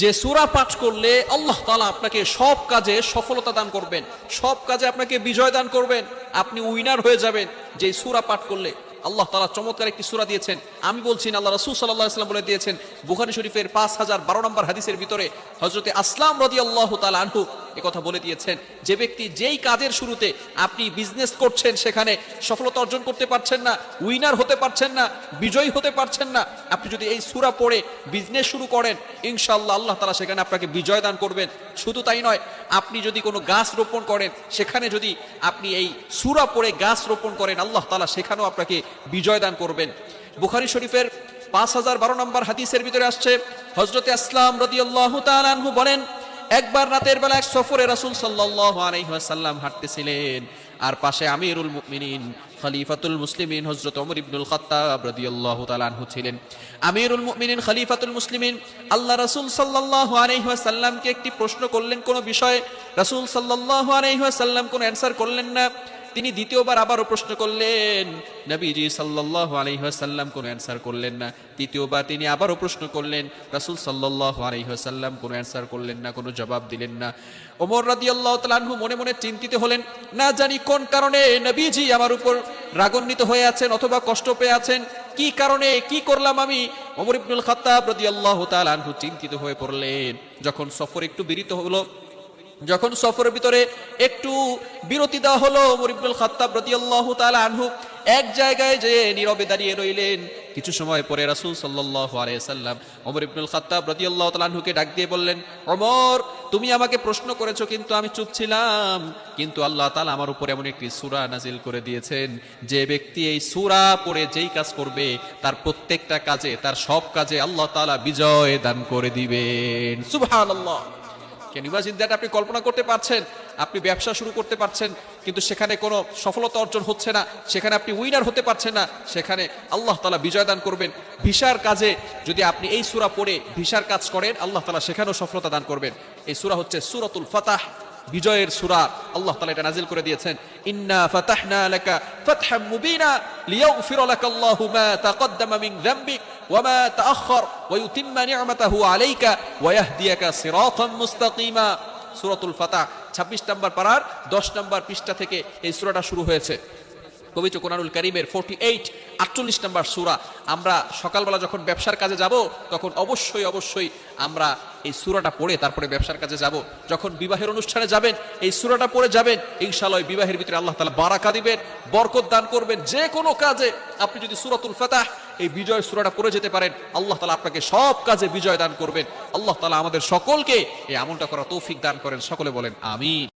যে সুরা পাঠ করলে আল্লাহ তালা আপনাকে সব কাজে সফলতা দান করবেন সব কাজে আপনাকে বিজয় দান করবেন আপনি উইনার হয়ে যাবেন। যে সুরা পাঠ করলে আল্লাহ তালা চমৎকার একটি সুরা দিয়েছেন। আমি বলছি না, আল্লাহ রসুল সাল্লাহ বলে দিয়েছেন বুখারি শরীফের পাঁচ হাজার বারো নম্বর হাদিসের ভিতরে হজরতে আসলাম রদি আল্লাহ তালা আনহু কথা বলে দিয়েছেন, যে ব্যক্তি যেই কাজের শুরুতে আপনি বিজনেস করছেন সেখানে সফলতা অর্জন করতে পারছেন না উইনার হতে পারছেন না, বিজয়ী হতে পারছেন না, আপনি যদি এই সুরা পড়ে বিজনেস শুরু করেন ইনশাল্লাহ আল্লাহ তালা সেখানে আপনাকে বিজয় দান করবেন। শুধু তাই নয়, আপনি যদি কোনো গাছ রোপণ করেন, সেখানে যদি আপনি এই সুরা পড়ে গাছ রোপণ করেন, আল্লাহ তালা সেখানেও আপনাকে বিজয় দান করবেন। বুখারি শরীফের পাঁচ হাজার বারো নম্বর হাদিসের ভিতরে আসছে হজরতে আসলাম রদি আল্লাহ বলেন একবার রাতের বেলা এক সফরে রাসুল সাল্লাহ আলাইসাল্লাম হাঁটতেছিলেন। আর পাশে আমিরুল মুমিনিন, খলিফাতুল মুসলিমিন হজরত অমর ইবনুল খাত্তাব রদিয়াল্লাহ তালানহু ছিলেন। আমিরুল মুমিনিন, খলিফাতুল মুসলিমিন, আল্লাহ রাসুল সাল্লাহ আলহিহাসাল্লামকে একটি প্রশ্ন করলেন। কোনো বিষয়ে রাসূল সাল্লাহ আলহিহাসাল্লাম কোনো অ্যান্সার করলেন না। তিনি দ্বিতীয়বার আবারও প্রশ্ন করলেন, নবীজি সাল্লাল্লাহু আলাইহি ওয়াসাল্লাম কোনো অ্যান্সার করলেন না। তৃতীয়বার তিনি আবারও প্রশ্ন করলেন, রাসূল সাল্লাল্লাহু আলাইহি ওয়াসাল্লাম কোনো অ্যান্সার করলেন না, কোনো জবাব দিলেন না। ওমর রাদিয়াল্লাহু তাআলা আনহু মনে মনে চিন্তিত হলেন, না জানি কোন কারণে নবীজি আমার উপর রাগান্বিত হয়ে আছেন অথবা কষ্ট পেয়ে আছেন, কি কারণে, কি করলাম আমি? ওমর ইবনুল খাত্তাব রাদিয়াল্লাহু তাআলা আনহু চিন্তিত হয়ে পড়লেন, যখন সফর একটু বিরিত হলো যখন সফরের ভিতরে একটু বিরতি দেওয়া হলো মরিবুল খাত্তাব রাদিয়াল্লাহু তাআলা আনহু এক জায়গায় যে নীরবে দাঁড়িয়ে রইলেন। কিছু সময় পরে রাসূল সাল্লাল্লাহু আলাইহি সাল্লাম ওমর ইবনুল খাত্তাব রাদিয়াল্লাহু তাআলা আনহুকে ডাক দিয়ে বললেন অমর তুমি আমাকে প্রশ্ন করেছ, কিন্তু আমি চুপ ছিলাম। কিন্তু আল্লাহ তালা আমার উপর এমন একটি সুরা নাজিল করে দিয়েছেন, যে ব্যক্তি এই সুরা পড়ে যেই কাজ করবে, তার প্রত্যেকটা কাজে, তার সব কাজে আল্লাহ তাআলা বিজয় দান করে দিবেন। সুবহানাল্লাহ। ক্যান ইমাজিন দ্যাট আপনি কল্পনা করতে পারছেন, আপনি ব্যবসা শুরু করতে পারছেন, কিন্তু সেখানে কোনো সফলতা অর্জন হচ্ছে না, সেখানে আপনি উইনার হতে পারছেন না, সেখানে আল্লাহ তালা বিজয় দান করবেন। ভিসার কাজে যদি আপনি এই সুরা পড়ে ভিসার কাজ করেন, আল্লাহ তালা সেখানেও সফলতা দান করবেন। এই সুরা হচ্ছে সুরাতুল ফাতাহ। বিজয়ের সুরা আল্লাহ তালা এটা নাজিল করে দিয়েছেন। ইন্না ফাতাহনা লাকা ফাতহাম মুবিনা মিন মুস্তাকিমা। ফাতাহ 26 নম্বর পারার 10 নম্বর পৃষ্ঠা থেকে এই সূরাটা শুরু হয়েছে। পবিত্র করিমের ফোর্টি এইট আটচল্লিশ নম্বর সুরা। আমরা সকালবেলা যখন ব্যবসার কাজে যাব, তখন অবশ্যই অবশ্যই আমরা এই সুরাটা পড়ে তারপরে ব্যবসার কাজে যাব। যখন বিবাহের অনুষ্ঠানে যাবেন, এই সুরাটা পড়ে যাবেন, ইনশাআল্লাহ বিবাহের ভিতরে আল্লাহ তালা বারাকা দিবেন, বরকত দান করবেন, যে কোনো কাজে। আপনি যদি সুরাতুল ফাতাহ, এই বিজয় সুরাটা পড়ে যেতে পারেন, আল্লাহ তালা আপনাকে সব কাজে বিজয় দান করবেন। আল্লাহ তালা আমাদের সকলকে এই আমলটা করা তৌফিক দান করেন। সকলে বলেন, আমিন।